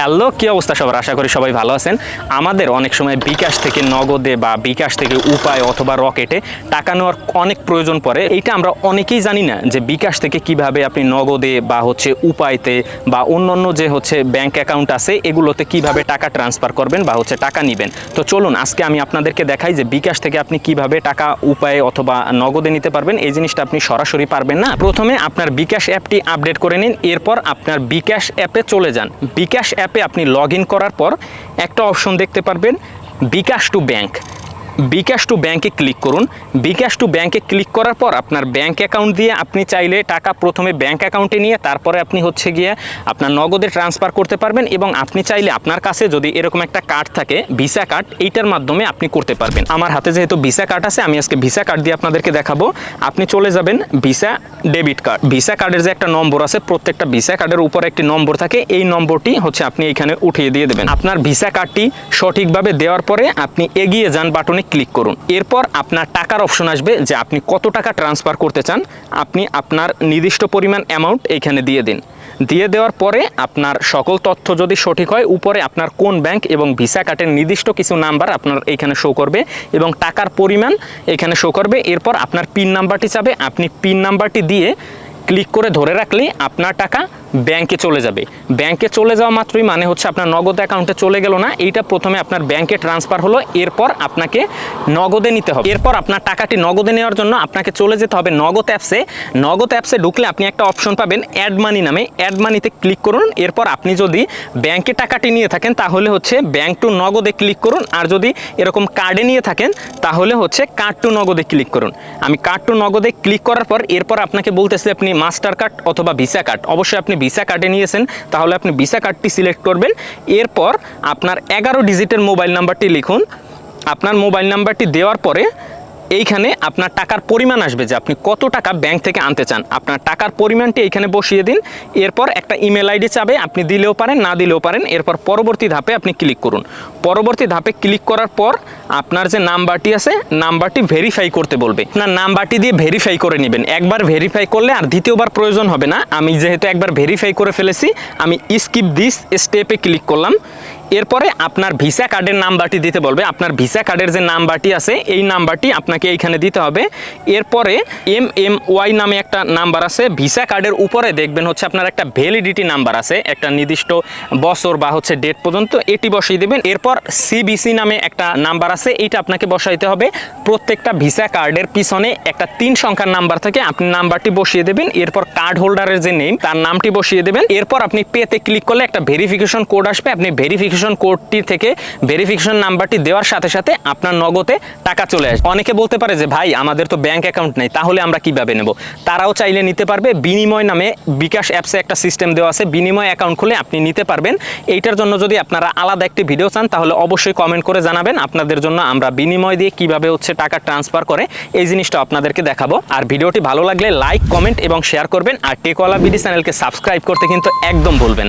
Hello, কি অবস্থা সবার? আশা করি সবাই ভালো আছেন। আমাদের অনেক সময় বিকাশ থেকে নগদে বা বিকাশ থেকে উপায় অথবা রকেটে টাকা নেওয়ার অনেক প্রয়োজন পড়ে। এইটা আমরা অনেকেই জানি না যে বিকাশ থেকে কীভাবে আপনি নগদে বা হচ্ছে উপায়তে বা অন্যান্য যে হচ্ছে ব্যাংক অ্যাকাউন্ট আছে, এগুলোতে কীভাবে টাকা ট্রান্সফার করবেন বা হচ্ছে টাকা নেবেন। তো চলুন, আজকে আমি আপনাদেরকে দেখাই যে বিকাশ থেকে আপনি কীভাবে টাকা উপায়ে অথবা নগদে নিতে পারবেন। এই জিনিসটা আপনি সরাসরি পারবেন না। প্রথমে আপনার বিকাশ অ্যাপটি আপডেট করে নিন, এরপর আপনার বিকাশ অ্যাপে চলে যান। বিকাশ অ্যাপে আপনি লগ করার পর একটা অপশন দেখতে পারবেন bKash to bank. BKash to ব্যাংকে ক্লিক করুন। বিকাশ টু ব্যাংকে ক্লিক করার পর আপনার ব্যাংক অ্যাকাউন্ট দিয়ে আপনি চাইলে টাকা প্রথমে ব্যাংক অ্যাকাউন্টে নিয়ে তারপরে আপনি হচ্ছে গিয়ে আপনার নগদে ট্রান্সফার করতে পারবেন এবং আপনি চাইলে আপনার কাছে যদি এরকম একটা কার্ড থাকে, ভিসা কার্ড, এইটার মাধ্যমে আপনি করতে পারবেন। আমার হাতে যেহেতু ভিসা কার্ড আছে, আমি আজকে ভিসা কার্ড দিয়ে আপনাদেরকে দেখাবো। আপনি চলে যাবেন ভিসা ডেবিট কার্ড। ভিসা কার্ডের যে একটা নম্বর আছে, প্রত্যেকটা ভিসা কার্ডের উপরে একটি নম্বর থাকে, এই নম্বরটি হচ্ছে আপনি এখানে উঠিয়ে দিয়ে দেবেন। আপনার ভিসা কার্ডটি সঠিকভাবে দেওয়ার পরে আপনি এগিয়ে যান বাটনে ক্লিক করুন। এরপর আপনার টাকার অপশন আসবে যে আপনি কত টাকা ট্রান্সফার করতে চান। আপনি আপনার নির্দিষ্ট পরিমাণ অ্যামাউন্ট এইখানে দিয়ে দিন। দিয়ে দেওয়ার পরে আপনার সকল তথ্য যদি সঠিক হয়, উপরে আপনার কোন ব্যাংক এবং ভিসা কার্ডের নির্দিষ্ট কিছু নাম্বার আপনার এখানে শো করবে এবং টাকার পরিমাণ এখানে শো করবে। এরপর আপনার পিন নাম্বারটি চাবে। আপনি পিন নাম্বারটি দিয়ে ক্লিক করে ধরে রাখলেই আপনার টাকা ব্যাংকে চলে যাবে। ব্যাংকে চলে যাওয়া মাত্রই মানে হচ্ছে আপনার নগদ অ্যাকাউন্টে চলে গেল না, এইটা প্রথমে আপনার ব্যাংকে ট্রান্সফার হলো, এরপর আপনাকে নগদে নিতে হবে। এরপর আপনার টাকাটি নগদে নেওয়ার জন্য আপনাকে চলে যেতে হবে নগদ অ্যাপসে। নগদ অ্যাপসে ঢুকলে আপনি একটা অপশন পাবেন অ্যাড মানি নামে। অ্যাড মানিতে ক্লিক করুন, এরপর আপনি যদি ব্যাংকে টাকাটি নিয়ে থাকেন তাহলে হচ্ছে ব্যাংক টু নগদে ক্লিক করুন, আর যদি এরকম কার্ডে নিয়ে থাকেন তাহলে হচ্ছে কার্ড টু নগদে ক্লিক করুন। আমি কার্ড টু নগদে ক্লিক করার পর এরপর আপনাকে বলতেছে আপনি মাস্টার কার্ড অথবা ভিসা কার্ড। অবশ্যই আপনি ভিসা কার্ডে নিয়েছেন, তাহলে আপনি ভিসা কার্ডটি সিলেক্ট করবেন। এরপর আপনার এগারো ডিজিটের মোবাইল নাম্বারটি লিখুন। আপনার মোবাইল নাম্বারটি দেওয়ার পরে এইখানে আপনার টাকার পরিমাণ আসবে যে আপনি কত টাকা ব্যাংক থেকে আনতে চান। আপনার টাকার পরিমাণটি এইখানে বসিয়ে দিন। এরপর একটা ইমেল আইডি চাবে, আপনি দিলেও পারেন, না দিলেও পারেন। এরপর পরবর্তী ধাপে আপনি ক্লিক করুন। পরবর্তী ধাপে ক্লিক করার পর আপনার যে নাম্বারটি আছে, নাম্বারটি ভেরিফাই করতে বলবে। আপনার নাম্বারটি দিয়ে ভেরিফাই করে নেবেন। একবার ভেরিফাই করলে আর দ্বিতীয়বার প্রয়োজন হবে না। আমি যেহেতু একবার ভেরিফাই করে ফেলেছি, আমি স্কিপ দিস স্টেপে ক্লিক করলাম। এরপরে আপনার ভিসা কার্ডের নাম্বারটি দিতে বলবে। আপনার ভিসা কার্ডের যে নাম্বারটি আছে, এই নাম্বারটি আপনাকে এইখানে দিতে হবে। এরপরে এম এম ওয়াই নামে একটা নাম্বার আছে। ভিসা কার্ডের উপরে দেখবেন হচ্ছে আপনার একটা ভ্যালিডিটি নাম্বার আছে। একটা নির্দিষ্ট বছর বা হচ্ছে ডেট পর্যন্ত এটি বসিয়ে দেবেন। এরপর সিবিসি নামে একটা নাম্বার আছে, এইটা আপনাকে বসাইতে হবে। প্রত্যেকটা ভিসা কার্ডের পিছনে একটা তিন সংখ্যার নাম্বার থাকে, আপনি নাম্বারটি বসিয়ে দেবেন। এরপর কার্ড হোল্ডারের যে নেম তার নামটি বসিয়ে দেবেন। এরপর আপনি পেতে ক্লিক করলে একটা ভেরিফিকেশন কোড আসবে। আপনি ভেরিফিকেশন কোডটি থেকে ভেরিফিকেশন নাম্বারটি দেওয়ার সাথে সাথে আপনার নগদে টাকা চলে আসবে। অনেকে বলতে পারে যে, ভাই, আমাদের তো ব্যাংক অ্যাকাউন্ট নেই, তাহলে আমরা কীভাবে নেব? তারাও চাইলে নিতে পারবে। বিনিময় নামে বিকাশ অ্যাপসে একটা সিস্টেম দেওয়া আছে। বিনিময় অ্যাকাউন্ট খুলে আপনি নিতে পারবেন। এইটার জন্য যদি আপনারা আলাদা একটি ভিডিও চান, তাহলে অবশ্যই কমেন্ট করে জানাবেন। আপনাদের জন্য আমরা বিনিময় দিয়ে কীভাবে হচ্ছে টাকা ট্রান্সফার করে, এই জিনিসটা আপনাদেরকে দেখাবো। আর ভিডিওটি ভালো লাগলে লাইক কমেন্ট এবং শেয়ার করবেন। আর টেকওয়ালা বিডি চ্যানেলকে সাবস্ক্রাইব করতে কিন্তু একদম ভুলবেন না।